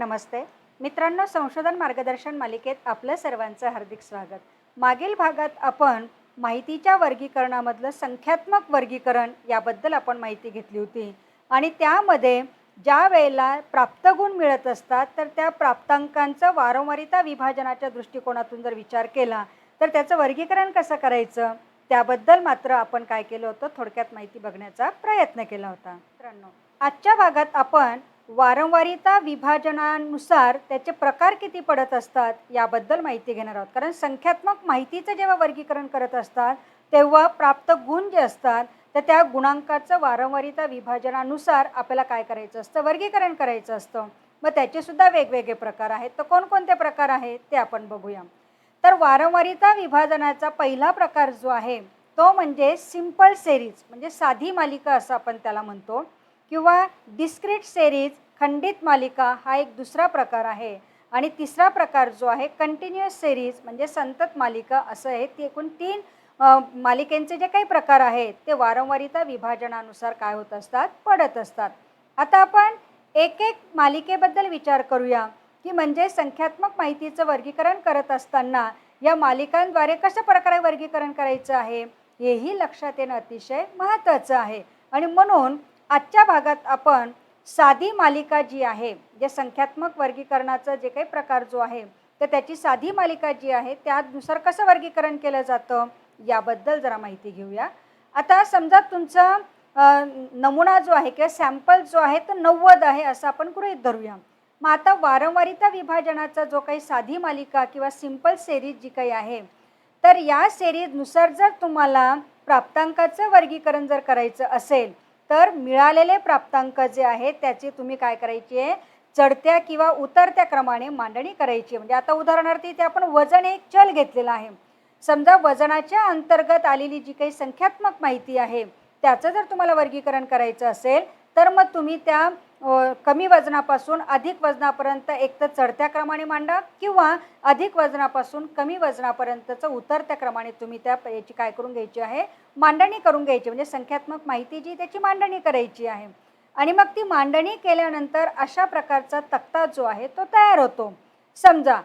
नमस्ते. मित्रांनो संशोधन मार्गदर्शन मालिकेत आपलं सर्वांचं हार्दिक स्वागत. मागील भागात आपण माहितीच्या वर्गीकरणामधलं संख्यात्मक वर्गीकरण याबद्दल आपण माहिती घेतली होती. आणि त्यामध्ये ज्या वेळेला प्राप्त गुण मिळत असतात तर त्या प्राप्तांकांचं वारंवारिता विभाजनाच्या दृष्टिकोनातून जर विचार केला तर त्याचं वर्गीकरण कसं करायचं? त्याबद्दल मात्र आपण काय केलं होतं थोडक्यात माहिती बघण्याचा प्रयत्न केला होता. मित्रांनो आजच्या भागात आपण वारंवारिता विभाजनानुसार त्याचे प्रकार किती पडत असतात याबद्दल माहिती घेणार आहोत. कारण संख्यात्मक माहितीचं जेव्हा वर्गीकरण करत असतात तेव्हा प्राप्त गुण जे असतात तर त्या गुणांकाचं वारंवारिता विभाजनानुसार आपल्याला काय करायचं असतं? वर्गीकरण करायचं असतं. मग त्याचेसुद्धा वेगवेगळे प्रकार आहेत. तर कोणकोणते प्रकार आहेत ते आपण बघूया. तर वारंवारिता विभाजनाचा पहिला प्रकार जो आहे तो म्हणजे सिंपल सेरीज म्हणजे साधी मालिका असं आपण त्याला म्हणतो किंवा डिस्क्रिट सेरीज खंडित मालिका हा एक दुसरा प्रकार आहे. आणि तिसरा प्रकार जो आहे कंटिन्युअस सेरीज म्हणजे संतत मालिका असं आहे. ती एकूण तीन मालिकेंचे जे काही प्रकार आहेत ते वारंवारिता विभाजनानुसार काय होत असतात? पडत असतात. आता आपण एक एक मालिकेबद्दल विचार करूया की म्हणजे संख्यात्मक माहितीचं वर्गीकरण करत असताना या मालिकांद्वारे कशा प्रकारे वर्गीकरण करायचं आहे? हेही लक्षात येणं अतिशय महत्त्वाचं आहे. आणि म्हणून आजच्या भागात आपण साधी मालिका जी आहे जे संख्यात्मक वर्गीकरणाचं जे काही प्रकार जो आहे तर त्याची साधी मालिका जी आहे त्यानुसार कसं वर्गीकरण केलं जातं याबद्दल जरा माहिती घेऊया. आता समजा तुमचा नमुना जो आहे किंवा सॅम्पल जो आहे तो नव्वद आहे असं आपण गृहीत धरूया. मग आता वारंवारिता विभाजनाचा जो काही साधी मालिका किंवा सिंपल सेरीज जी काही आहे तर या सेरीजनुसार जर तुम्हाला प्राप्तांकाचं वर्गीकरण जर करायचं असेल तर मिळालेले प्राप्तांक जे आहेत त्याची तुम्ही काय करायची आहे चढत्या किंवा उतरत्या क्रमाने मांडणी करायची आहे. म्हणजे आता उदाहरणार्थ इथे आपण वजन एक चल घेतलेला आहे समजा वजनाच्या अंतर्गत आलेली जी काही संख्यात्मक माहिती आहे त्याचं जर तुम्हाला वर्गीकरण करायचं असेल तर मग तुम्ही त्या कमी वजनापासून अधिक वजनापर्यंत एक तर चढत्या क्रमाने मांडा किंवा अधिक वजनापासून कमी वजनापर्यंतचं उतरत्या क्रमाने तुम्ही त्या याची काय करून घ्यायची आहे? मांडणी करून घ्यायची म्हणजे संख्यात्मक माहिती जी त्याची मांडणी करायची आहे. आणि मग ती मांडणी केल्यानंतर अशा प्रकारचा तक्ता जो आहे तो तयार होतो. समजा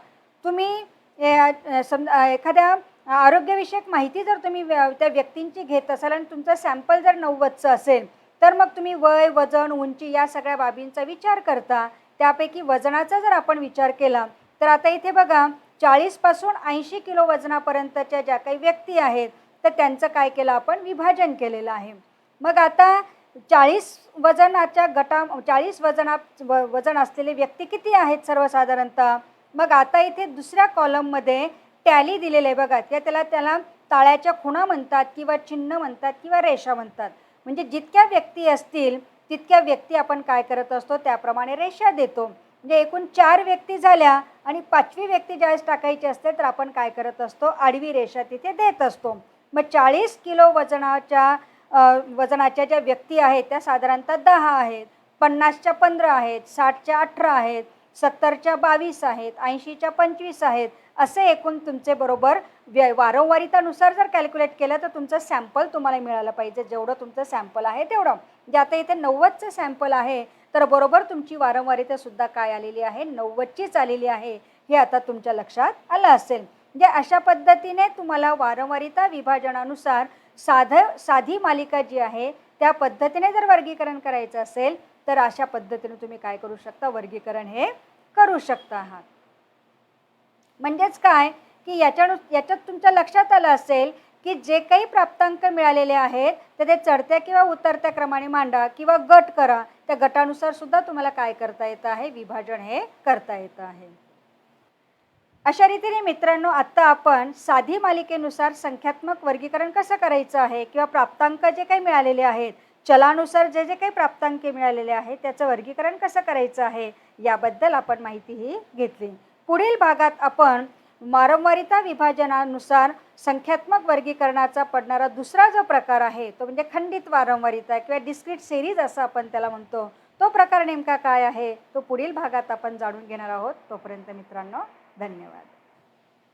तुम्ही समजा एखाद्या आरोग्यविषयक माहिती जर तुम्ही व्य- त्या व्यक्तींची घेत असाल आणि तुमचं सॅम्पल जर नव्वदचं असेल तर मग तुम्ही वय वजन उंची या सगळ्या बाबींचा विचार करता. त्यापैकी वजनाचा जर आपण विचार केला तर आता इथे बघा चाळीसपासून ऐंशी किलो वजनापर्यंतच्या ज्या काही व्यक्ती आहेत तर त्यांचं काय केलं आपण विभाजन केलेलं आहे. मग आता चाळीस वजनाच्या गटा चाळीस वजना व वजन असलेले व्यक्ती किती आहेत सर्वसाधारणतः? मग आता इथे दुसऱ्या कॉलममध्ये टॅली दिलेलं आहे बघा त्या त्याला त्याला ताळ्याच्या खुणा म्हणतात किंवा चिन्ह म्हणतात किंवा रेषा म्हणतात. म्हणजे जितक्या व्यक्ती असतील तितक्या व्यक्ती आपण काय करत असतो त्याप्रमाणे रेषा देतो. म्हणजे एकूण चार व्यक्ती झाल्या आणि पाचवी व्यक्ती ज्यावेळेस टाकायची असते तर आपण काय करत असतो आडवी रेषा तिथे देत असतो. मग चाळीस किलो वजनाच्या वजनाच्या ज्या व्यक्ती आहेत त्या साधारणतः दहा आहेत पन्नासच्या पंधरा आहेत साठच्या अठरा आहेत सत्तरच्या बावीस आहेत ऐंशीच्या पंचवीस आहेत असे एकूण तुमचे बरोबर व्य वारंवारितानुसार जर कॅल्क्युलेट केलं तर तुमचं सॅम्पल तुम्हाला मिळालं पाहिजे. जेवढं तुमचं सॅम्पल आहे तेवढं. म्हणजे आता इथे नव्वदचं सॅम्पल आहे तर बरोबर तुमची वारंवारितासुद्धा काय आलेली आहे? नव्वदचीच आलेली आहे. हे आता तुमच्या लक्षात आलं असेल. म्हणजे अशा पद्धतीने तुम्हाला वारंवारिता विभाजनानुसार साधं साधी मालिका जी आहे त्या पद्धतीने जर वर्गीकरण करायचं असेल तर अशा पद्धतीने तुम्ही काय करू शकता? वर्गीकरण हे करू शकता आहात. म्हणजेच काय? की याच्यानु याच्यात तुमच्या लक्षात आलं असेल की जे काही प्राप्तांक मिळालेले आहेत तर ते चढत्या किंवा उतरत्या क्रमाने मांडा किंवा गट करा. त्या गटानुसार सुद्धा तुम्हाला काय करता येतं आहे? विभाजन हे करता येतं आहे. अशा रीतीने मित्रांनो आत्ता आपण साधी मालिकेनुसार संख्यात्मक वर्गीकरण कसं करायचं आहे किंवा प्राप्तांक जे काही मिळालेले आहेत चलानुसार जे जे काही प्राप्तांके मिळालेले आहेत त्याचं वर्गीकरण कसं करायचं आहे याबद्दल आपण माहितीही घेतली. पुढील भागात आपण वारंवारिता विभाजनानुसार संख्यात्मक वर्गीकरणाचा पडणारा दुसरा जो प्रकार आहे तो म्हणजे खंडित वारंवारिता किंवा डिस्क्रीट सिरीज असं आपण त्याला म्हणतो. तो प्रकार नेमका काय आहे? तो पुढील भागात आपण जाणून घेणार आहोत. तोपर्यंत मित्रांनो धन्यवाद.